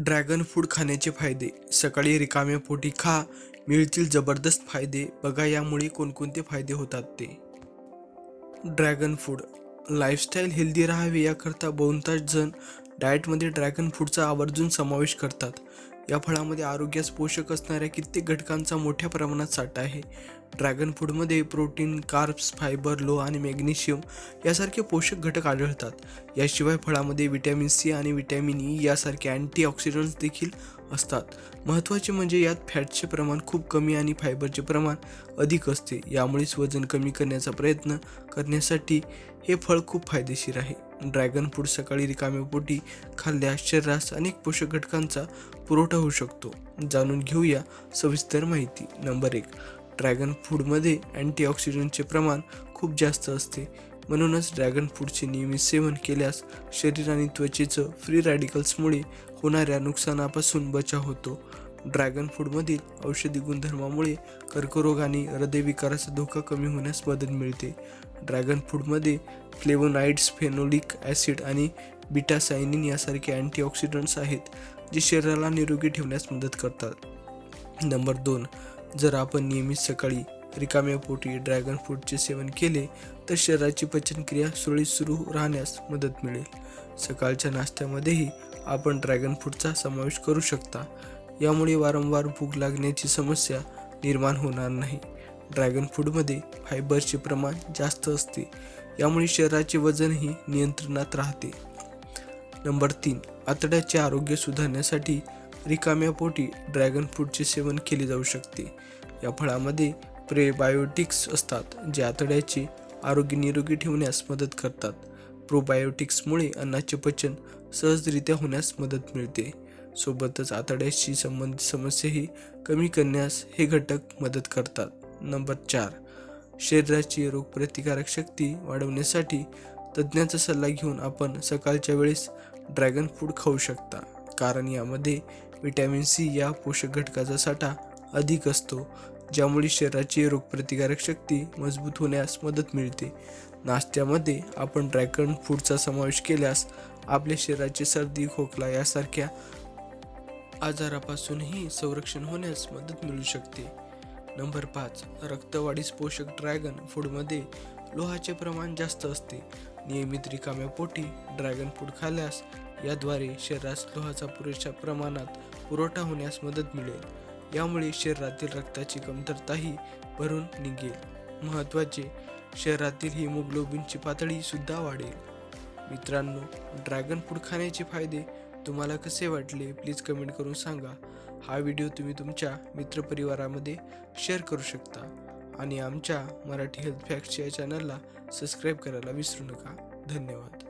Dragon fruit खाण्याचे फायदे. सकाळी रिकाम्या पोटी खा मिळतील जबरदस्त फायदे. बघा यामुळे कोणकोणते फायदे होतात ते. Dragon food. लाईफस्टाईल हेल्दी रहावी याकरता बहुतांश जण डाएटमध्ये ड्रॅगन फ्रूटचा आवर्जून समावेश करतात. या फळामध्ये आरोग्यास पोषक असणाऱ्या कित्येक घटकांचा मोठ्या प्रमाणात साठा आहे. ड्रॅगन फ्रूटमध्ये प्रोटीन कार्ब्स फायबर लो आणि मॅग्नेशियम यासारखे पोषक घटक आढळतात. याशिवाय फळामध्ये विटॅमिन सी आणि विटॅमिन ई यासारखे अँटीऑक्सिडंट्स देखील असतात. महत्त्वाचे म्हणजे यात फॅटचे प्रमाण खूप कमी आणि फायबरचे प्रमाण अधिक असते. यामुळेच वजन कमी करण्याचा प्रयत्न करण्यासाठी हे फळ खूप फायदेशीर आहे. ड्रॅगन फ्रूट सकाळी रिकाम्या पोटी खाल्ल्यास शरीरास अनेक पोषक घटकांचा पुरवठा होऊ शकतो. जाणून घेऊया सविस्तर माहिती. नंबर एक ड्रॅगन फूडमध्ये अँटीऑक्सिडंटचे प्रमाण खूप जास्त असते. म्हणूनच ड्रॅगन फ्रूटचे नियमित सेवन केल्यास शरीर आणि त्वचेचं फ्री रॅडिकल्समुळे होणाऱ्या नुकसानापासून बचाव होतो. ड्रॅगन फ्रूटमधील औषधी गुणधर्मामुळे कर्करोग आणि हृदयविकाराचा धोका कमी होण्यास मदत मिळते. ड्रॅगन फ्रूटमध्ये फ्लेवोनाइड्स फेनोलिक ॲसिड आणि बिटासायनिन यासारखे अँटीऑक्सिडंट्स आहेत जे शरीराला निरोगी ठेवण्यास मदत करतात. नंबर दोन जर आपण नियमित सकाळी रिकाम्या पोटी ड्रॅगन फ्रूटचे सेवन केले तर शरीराची पचनक्रिया सुरळीत सुरू राहण्यास मदत मिळेल. सकाळच्या नाश्त्यामध्येही आपण ड्रॅगन फ्रूटचा समावेश करू शकता. यामुळे वारंवार भूक लागण्याची समस्या निर्माण होणार नाही. ड्रॅगन फ्रूटमध्ये फायबरचे प्रमाण जास्त असते यामुळे शरीराचे वजनही नियंत्रणात राहते. नंबर तीन आतड्याचे आरोग्य सुधारण्यासाठी रिकाम्या पोटी ड्रॅगन फ्रूटचे सेवन केले जाऊ शकते. या फळामध्ये प्रेबायोटिक्स असतात जे आतड्याचे आरोग्य निरोगी ठेवण्यास मदत करतात. प्रोबायोटिक्समुळे अन्नाचे पचन सहजरित्या होण्यास मदत मिळते. सोबतच आतड्याशी संबंधित समस्याही कमी करण्यास हे घटक मदत करतात. नंबर चार शरीराची रोगप्रतिकारक शक्ती वाढवण्यासाठी तज्ज्ञाचा सल्ला घेऊन आपण सकाळच्या वेळेस ड्रॅगन फ्रूट खाऊ शकता. कारण यामध्ये विटॅमिन सी या पोषक घटकाचा साठा अधिक असतो ज्यामुळे शरीराची रोगप्रतिकारक शक्ती मजबूत होण्यास मदत मिळते. नाश्त्यामध्ये आपण ड्रॅगन फ्रूटचा समावेश केल्यास आपल्या शरीराची सर्दी खोकला यासारख्या आजारापासूनही संरक्षण होण्यास मदत मिळू शकते. नंबर पाच रक्तवाढीस पोषक ड्रॅगन फूडमध्ये लोहाचे प्रमाण जास्त असते. नियमित रिकाम्या पोटी ड्रॅगन फूड खाल्यास याद्वारे शरीरास लोहाचा पुरेशा प्रमाणात पुरवठा होण्यास मदत मिळेल. यामुळे शरीरातील रक्ताची कमतरताही भरून निघेल. महत्त्वाचे शरीरातील हिमोग्लोबिनची पातळी सुद्धा वाढेल. मित्रांनो ड्रॅगन फूड खाण्याचे फायदे तुम्हाला कसे वाटले प्लीज कमेंट करून सांगा. हा व्हिडिओ तुम्ही तुमच्या मित्रपरिवारामध्ये शेअर करू शकता. आणि आमच्या मराठी हेल्थ फॅक्ट्स या चॅनलला सबस्क्राईब करायला विसरू नका. धन्यवाद.